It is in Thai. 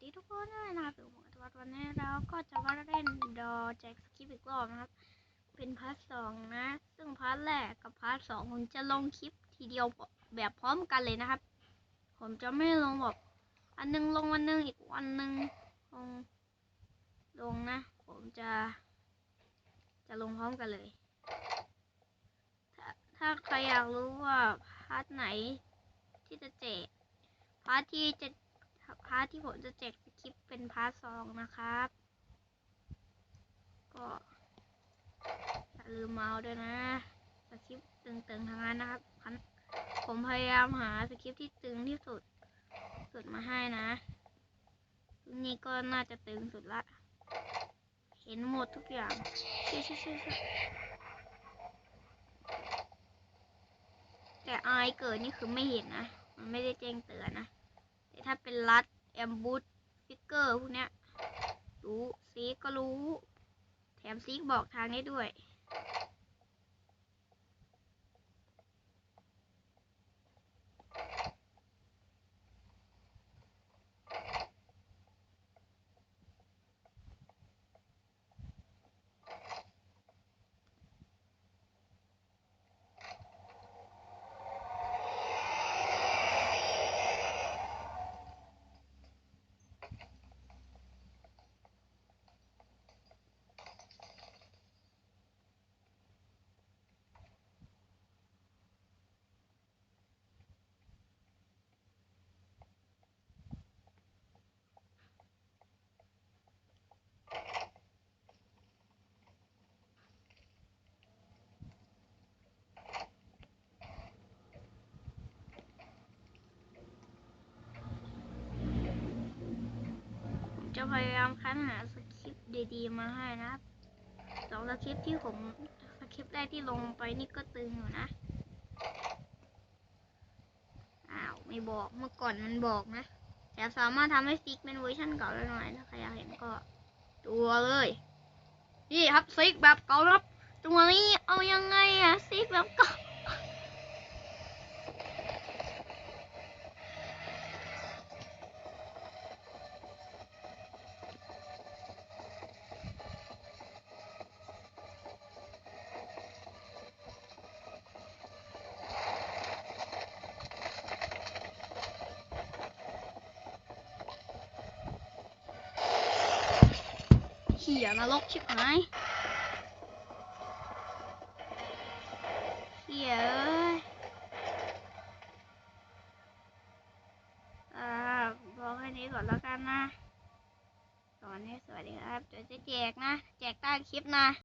สดีทุกคนด้วยนะครับผมอัตวัตวันนี้เราก็จะมาเล่นดอแจ็คสกิปอีกรอบนะครับ เป็นพาร์ทสองนะ ซึ่งพาร์ทแรกกับพาร์ทสองผมจะลงคลิปทีเดียวแบบพร้อมกันเลยนะครับ ผมจะไม่ลงแบบอันหนึงลงวันหนึงอีกวันหนึงลงลงนะ ผมจะ จะลงพร้อมกันเลย ถ้าถ้าใครอยากรู้ว่าพาร์ทไหนที่จะแจกพาร์ทที่จะ พาร์ทที่ผมจะแจกสคริปเป็นพาร์ทสองนะครับ ก็อย่าลืมเมาส์ด้วยนะสคริปต์ตึงๆทั้งนั้นนะครับ ผมพยายามหาสคริปต์ที่ตึงที่สุด สุดมาให้นะ นี่ก็น่าจะตึงสุดละ เห็นหมดทุกอย่างชิชิชิแต่อายเกิดนี่คือไม่เห็นนะ มันไม่ได้แจ้งเตือนนะ ถ้าเป็นรัดแอมบูตฟิกเกอร์พวกเนี้ยรู้ซีกก็รู้ แถมซีกบอกทางได้ด้วย จะพยายามค้นหาสคริปต์ดีๆมาให้นะครับสองสคริปต์ที่ผมสคริปต์แรกที่ลงไปนี่ก็ตึงอยู่นะ อ้าว ไม่บอกเมื่อก่อนมันบอกนะ แต่สามารถทำให้ซิกเป็นเวอร์ชันเก่าได้หน่อยถ้าใครอยากเห็นก็ตัวเลย นี่ครับซิกแบบเก่าครับ ตัวนี้เอายังไงอะซิกแบบเก่า ขี่นรกชิบหายเขี่ยเอ้ยอ่าบอกแค่นี้ก่อนแล้วกันนะตอนนี้สวัสดีครับเดี๋ยวจะแจกนะ แจกใต้คลิปนะ